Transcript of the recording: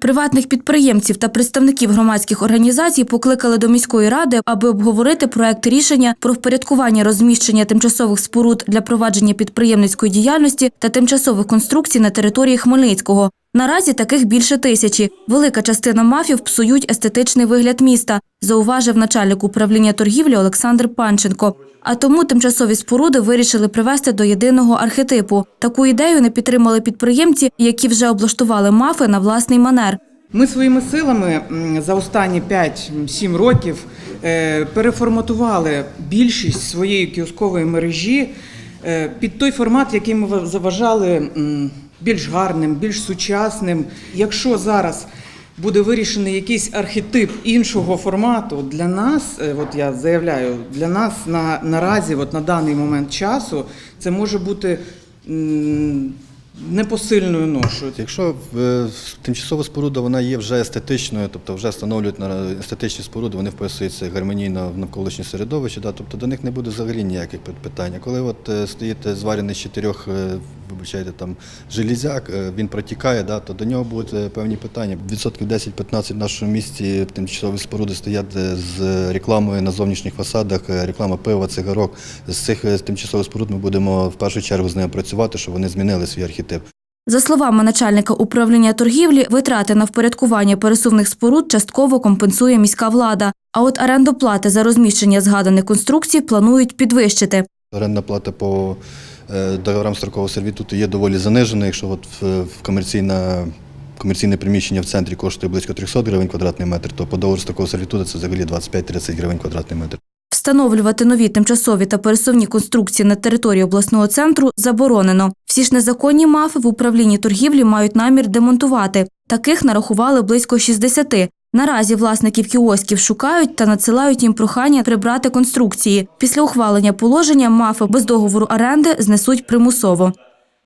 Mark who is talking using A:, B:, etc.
A: Приватних підприємців та представників громадських організацій покликали до міської ради, аби обговорити проект рішення про впорядкування розміщення тимчасових споруд для провадження підприємницької діяльності та тимчасових конструкцій на території Хмельницького. Наразі таких більше тисячі. Велика частина мафів псують естетичний вигляд міста, зауважив начальник управління торгівлі Олександр Панченко. А тому тимчасові споруди вирішили привести до єдиного архетипу. Таку ідею не підтримали підприємці, які вже облаштували мафи на власний манер.
B: Ми своїми силами за останні 5-7 років е, переформатували більшість своєї кіоскової мережі е, під той формат, який ми заважали більш гарним, більш сучасним. Якщо зараз буде вирішений якийсь архетип іншого формату, для нас, е, от я заявляю, для нас на, наразі, от на даний момент часу, це може бути непосильною ношою.
C: Якщо е, тимчасова споруда вона є вже естетичною, тобто вже встановлюють на естетичні споруди, вони вписуються гармонійно в навколишнє середовище, да, тобто до них не буде взагалі ніяких пит- питань. Коли от е, стоїть зварений з чотирьох, вибачайте, там железяк, е, він протікає, да, то до нього будуть е, певні питання. Відсотків 10-15 в нашому місті тимчасові споруди стоять е, з рекламою на зовнішніх фасадах, реклама пива, цигарок. З цих тимчасових споруд ми будемо в першу чергу з ними працювати, щоб вони змінили свій архетип.
A: За словами начальника управління торгівлі, витрати на впорядкування пересувних споруд частково компенсує міська влада. А от орендоплати за розміщення згаданих конструкцій планують підвищити.
C: Орендна плата по е, договорам строкового сервітуту є доволі занижена. Якщо от в, комерційна, комерційне приміщення в центрі коштує близько 300 гривень квадратний метр, то по договору строкового сервітуту це взагалі 25-30 гривень квадратний метр.
A: Встановлювати нові тимчасові та пересувні конструкції на території обласного центру заборонено. Всі ж незаконні мафи в управлінні торгівлі мають намір демонтувати. Таких нарахували близько 60. Наразі власників кіосків шукають та надсилають їм прохання прибрати конструкції. Після ухвалення положення мафи без договору оренди знесуть примусово.